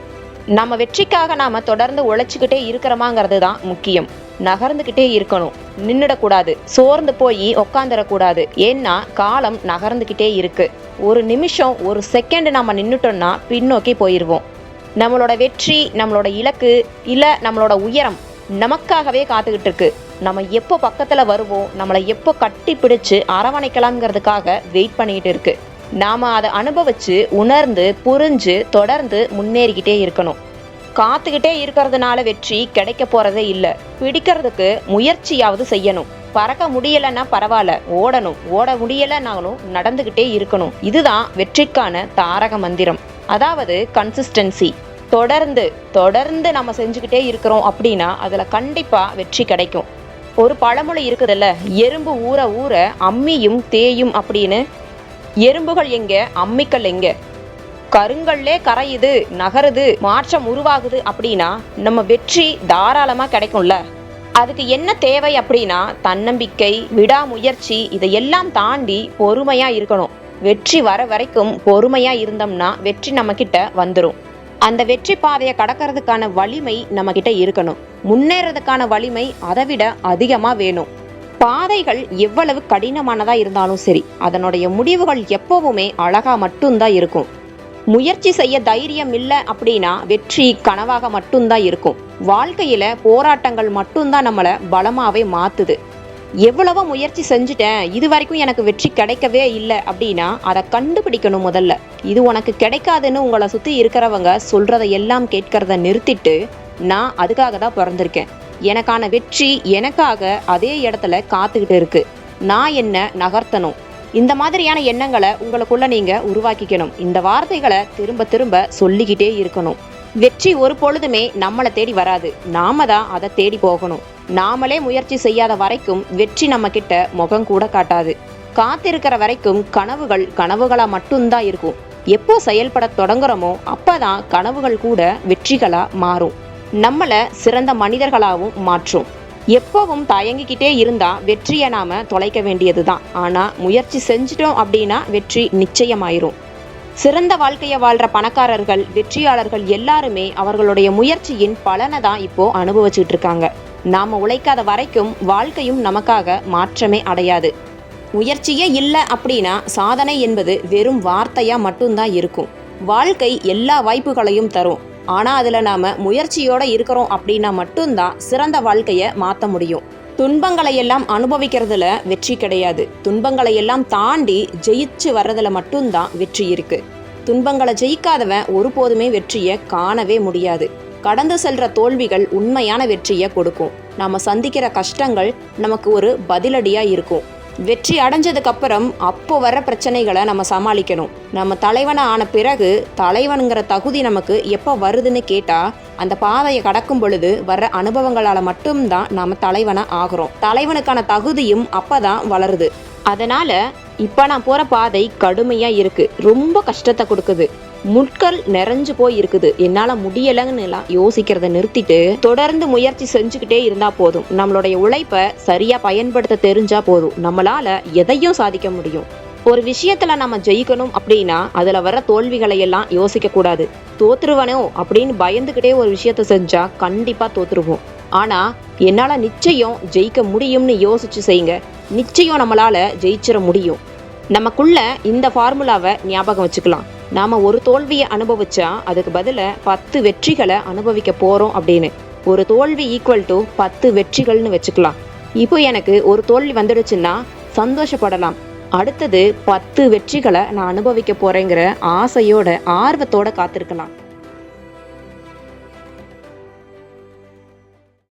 நம்ம வெற்றிக்காக நாம் தொடர்ந்து உழைச்சிக்கிட்டே இருக்கிறோமாங்கிறது தான் முக்கியம். நகர்ந்துக்கிட்டே இருக்கணும். நின்றுடக்கூடாது சோர்ந்து போய் உக்காந்துடக்கூடாது. ஏன்னா காலம் நகர்ந்துக்கிட்டே இருக்கு. ஒரு நிமிஷம் ஒரு செகண்ட் நம்ம நின்றுட்டோம்னா பின்னோக்கி போயிடுவோம் நம்மளோட வெற்றி நம்மளோட இலக்கு இல்லை நம்மளோட உயரம் நமக்காகவே காத்துக்கிட்டு இருக்கு. நம்ம எப்போ பக்கத்தில் வருவோம் நம்மளை எப்போ கட்டி பிடிச்சு அரவணைக்கலாம்ங்கிறதுக்காக வெயிட் பண்ணிக்கிட்டு இருக்கு. நாம் அதை அனுபவிச்சு உணர்ந்து புரிஞ்சு தொடர்ந்து முன்னேறிக்கிட்டே இருக்கணும். காத்துக்கிட்டே இருக்கிறதுனால வெற்றி கிடைக்க போறதே இல்லை. பிடிக்கிறதுக்கு முயற்சியாவது செய்யணும். பறக்க முடியலைன்னா பரவாயில்ல ஓடணும். ஓட முடியலைனாலும் நடந்துக்கிட்டே இருக்கணும். இதுதான் வெற்றிக்கான தாரக மந்திரம். அதாவது கன்சிஸ்டன்சி தொடர்ந்து தொடர்ந்து நம்ம செஞ்சுக்கிட்டே இருக்கிறோம் அப்படின்னா அதில் கண்டிப்பாக வெற்றி கிடைக்கும். ஒரு பழமொழி இருக்குதுல்ல எறும்பு ஊற ஊற அம்மியும் தேயும் அப்படின்னு. எறும்புகள் எங்க? அம்மிக்கல் எங்க? கருங்கல்லே கரையுது நகருது மாற்றம் உருவாகுது அப்படின்னா நம்ம வெற்றி தாராளமாக கிடைக்கும்ல. அதுக்கு என்ன தேவை அப்படின்னா தன்னம்பிக்கை விடாமுயற்சி இதையெல்லாம் தாண்டி பொறுமையா இருக்கணும். வெற்றி வர வரைக்கும் பொறுமையா இருந்தோம்னா வெற்றி நம்ம கிட்ட வந்துடும் அந்த வெற்றி பாதையை கடக்கிறதுக்கான வலிமை நம்ம கிட்ட இருக்கணும். முன்னேறதுக்கான வலிமை அதை விட அதிகமா வேணும். பாதைகள் எவ்வளவு கடினமானதா இருந்தாலும் சரி அதனுடைய முடிவுகள் எப்பவுமே அழகா மட்டும்தான் இருக்கும். முயற்சி செய்ய தைரியம் இல்லை அப்படின்னா வெற்றி கனவாக மட்டும்தான் இருக்கும். வாழ்க்கையில போராட்டங்கள் மட்டும்தான் நம்மளை பலமாவே மாத்துது. எவ்வளவோ முயற்சி செஞ்சுட்டேன். இது வரைக்கும் எனக்கு வெற்றி கிடைக்கவே இல்லை அப்படின்னா அதை கண்டுபிடிக்கணும் முதல்ல. இது உனக்கு கிடைக்காதுன்னு உங்களை சுற்றி இருக்கிறவங்க சொல்றதை எல்லாம் கேட்கறத நிறுத்திட்டு நான் அதுக்காக தான் பிறந்திருக்கேன். எனக்கான வெற்றி எனக்காக அதே இடத்துல காத்துக்கிட்டு இருக்கு. நான் என்ன நகர்த்தணும். இந்த மாதிரியான எண்ணங்களை உங்களுக்குள்ள நீங்க உருவாக்கிக்கணும். இந்த வார்த்தைகளை திரும்ப திரும்ப சொல்லிக்கிட்டே இருக்கணும். வெற்றி ஒரு பொழுதுமே நம்மளை தேடி வராது. நாம தான் அதை தேடி போகணும். நாமளே முயற்சி செய்யாத வரைக்கும் வெற்றி நம்ம கிட்ட முகம் கூட காட்டாது. காத்திருக்கிற வரைக்கும் கனவுகள் கனவுகளா மட்டும்தான் இருக்கும். எப்போ செயல்பட தொடங்குறோமோ அப்பதான் கனவுகள் கூட வெற்றிகளா மாறும். நம்மளை சிறந்த மனிதர்களாகவும் மாற்றும். எப்பவும் தயங்கிக்கிட்டே இருந்தா வெற்றியை நாம தொலைக்க வேண்டியதுதான். ஆனா முயற்சி செஞ்சிட்டோம் அப்படின்னா வெற்றி நிச்சயமாயிரும். சிறந்த வாழ்க்கையை வாழ்ற பணக்காரர்கள் வெற்றியாளர்கள் எல்லாருமே அவர்களுடைய முயற்சியின் பலனை தான் இப்போ அனுபவிச்சுட்டு இருக்காங்க. நாம உழைக்காத வரைக்கும் வாழ்க்கையும் நமக்காக மாற்றமே அடையாது. முயற்சியே இல்லை அப்படின்னா சாதனை என்பது வெறும் வார்த்தையா மட்டும்தான் இருக்கும். வாழ்க்கை எல்லா வாய்ப்புகளையும் தரும். ஆனா அதுல நாம முயற்சியோட இருக்கிறோம் அப்படின்னா மட்டும்தான் சிறந்த வாழ்க்கையை மாற்ற முடியும். துன்பங்களை எல்லாம் அனுபவிக்கிறதுல வெற்றி கிடையாது. துன்பங்களை எல்லாம் தாண்டி ஜெயிச்சு வர்றதுல மட்டும்தான் வெற்றி இருக்கு. துன்பங்களை ஜெயிக்காதவன் ஒருபோதுமே வெற்றியை காணவே முடியாது. கடந்து செல்ற தோல்விகள் உண்மையான வெற்றியை கொடுக்கும். நாம சந்திக்கிற கஷ்டங்கள் நமக்கு ஒரு பதிலடியா இருக்கும். வெற்றி அடைஞ்சதுக்கு அப்புறம் அப்போ வர பிரச்சனைகளை நம்ம சமாளிக்கணும். நம்ம தலைவனை ஆன பிறகு தலைவனுங்கிற தகுதி நமக்கு எப்போ வருதுன்னு கேட்டா அந்த பாதையை கடக்கும் பொழுது வர்ற அனுபவங்களால மட்டும்தான் நாம தலைவனை ஆகிறோம். தலைவனுக்கான தகுதியும் அப்பதான் வளருது. அதனால இப்ப நான் போற பாதை கடுமையா இருக்கு. ரொம்ப கஷ்டத்தை கொடுக்குது. முட்கள் நிறைஞ்சு போய் இருக்குது என்னால முடியலன்னு எல்லாம் யோசிக்கிறத நிறுத்திட்டு தொடர்ந்து முயற்சி செஞ்சுக்கிட்டே இருந்தா போதும். நம்மளுடைய உழைப்பை சரியா பயன்படுத்த தெரிஞ்சா போதும். நம்மளால எதையும் சாதிக்க முடியும். ஒரு விஷயத்துல நம்ம ஜெயிக்கணும் அப்படின்னா அதுல வர தோல்விகளை எல்லாம் யோசிக்க கூடாது தோத்துருவனோ அப்படின்னு பயந்துகிட்டே ஒரு விஷயத்த செஞ்சா கண்டிப்பா தோத்துருவோம். ஆனால் என்னால் நிச்சயம் ஜெயிக்க முடியும்னு யோசிச்சு செய்யுங்க. நிச்சயம் நம்மளால் ஜெயிச்சிட முடியும். நமக்குள்ள இந்த ஃபார்முலாவை ஞாபகம் வச்சுக்கலாம். நாம் ஒரு தோல்வியை அனுபவிச்சா அதுக்கு பதிலா பத்து வெற்றிகளை அனுபவிக்க போகிறோம் அப்படின்னு. ஒரு தோல்வி ஈக்குவல் டு பத்து வெற்றிகள்னு வச்சுக்கலாம். இப்போ எனக்கு ஒரு தோல்வி வந்துடுச்சுன்னா சந்தோஷப்படலாம். அடுத்தது பத்து வெற்றிகளை நான் அனுபவிக்க போகிறேங்கிற ஆசையோட ஆர்வத்தோட காத்திருக்கலாம்.